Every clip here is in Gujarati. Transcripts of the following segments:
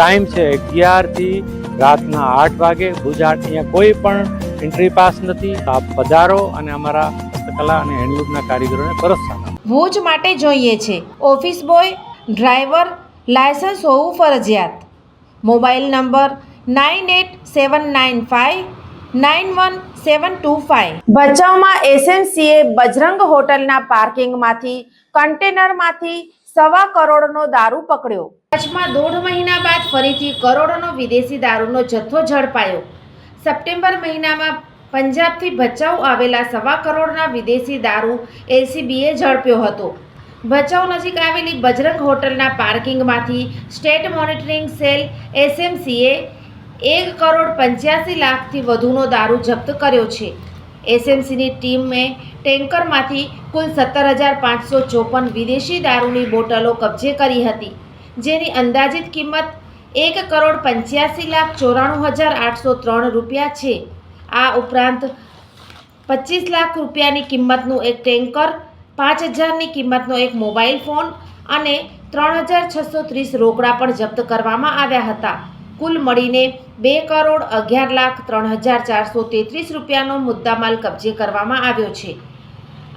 ટાઈમ છે અગિયારથી રાતના આઠ વાગે. ગુજરાત અહીંયા કોઈ પણ એન્ટ્રી પાસ નથી. આપ પધારો અને અમારા હસ્તકલા અને હેન્ડલૂમના કારીગરોને પ્રોત્સાહન ભુજ માટે જોઈએ છે. ઓફિસ બોય ડ્રાઈવર લાયસન્સ હોવું ફરજિયાત. Mobile number nine eight seven nine five nine one seven two five. ભચાઉમાં એસએમસીએ Bajrang હોટલના પાર્કિંગમાંથી કન્ટેનરમાંથી સવા કરોડનો દારૂ પકડ્યો. કચ્છમાં દોઢ મહિના બાદ ફરીથી કરોડોનો વિદેશી દારૂનો જથ્થો ઝડપાયો. સપ્ટેમ્બર મહિનામાં પંજાબથી ભચાઉ આવેલા સવા કરોડના વિદેશી દારૂ એલસીબીએ ઝડપ્યો હતો. ભચાઉ નજીક આવેલી બજરંગ હોટલના પાર્કિંગમાંથી સ્ટેટ મોનિટરિંગ સેલ એસએમસીએ એક કરોડ પંચ્યાસી લાખથી વધુનો દારૂ જપ્ત કર્યો છે. એસએમસીની ટીમે ટેન્કરમાંથી કુલ સત્તર હજાર પાંચસો ચોપન વિદેશી દારૂની બોટલો કબજે કરી હતી. જેની અંદાજિત કિંમત એક કરોડ પંચ્યાસી લાખ ચોરાણું હજાર આઠસો ત્રણ રૂપિયા છે. આ ઉપરાંત પચીસ લાખ રૂપિયાની કિંમતનું એક ટેન્કર, પાંચ હજારની કિંમતનો એક મોબાઈલ ફોન અને ત્રણ હજાર છસો ત્રીસ રોકડા પણ જપ્ત કરવામાં આવ્યા હતા. કુલ મળીને બે કરોડ અગિયાર લાખ ત્રણ હજાર ચારસો તેત્રીસ રૂપિયાનો મુદ્દામાલ કબજે કરવામાં આવ્યો છે.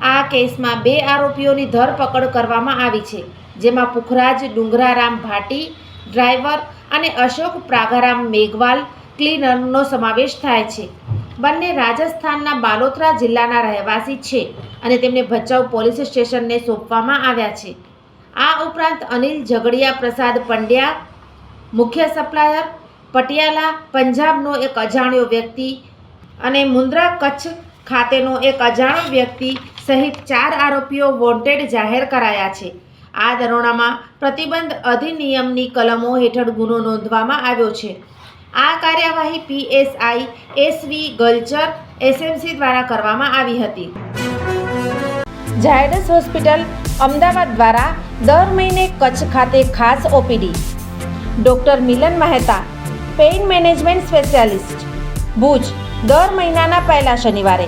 આ કેસમાં બે આરોપીઓની ધરપકડ કરવામાં આવી છે, જેમાં પુખરાજ, ડુંગરારામ ભાટી, ડ્રાઈવર અને અશોક પ્રાગારામ મેઘવાલ, ક્લીનરનો સમાવેશ થાય છે. બંને રાજસ્થાનના બાલોત્રા જિલ્લાના રહેવાસી છે અને તેમને ભચાઉ પોલીસ સ્ટેશનને સોંપવામાં આવ્યા છે. આ ઉપરાંત અનિલ ઝઘડિયા પ્રસાદ પંડ્યા, મુખ્ય સપ્લાયર, પટિયાલા પંજાબનો એક અજાણ્યો વ્યક્તિ અને મુન્દ્રા કચ્છ ખાતેનો એક અજાણ્યો વ્યક્તિ સહિત ચાર આરોપીઓ વોન્ટેડ જાહેર કરાયા છે. આ દરોડામાં પ્રતિબંધ અધિનિયમની કલમો હેઠળ ગુનો નોંધવામાં આવ્યો છે. આ કાર્યવાહી પીએસઆઈ એસવી ગલ્ચર એસએમસી દ્વારા કરવામાં આવી હતી. ઝાયડસ હોસ્પિટલ અમદાવાદ દ્વારા દર મહિને કચ્છ ખાતે ખાસ OPD. Doctor Milan Mehta, pain management specialist. Bhuj, દર મહિનાના પહેલા શનિવારે.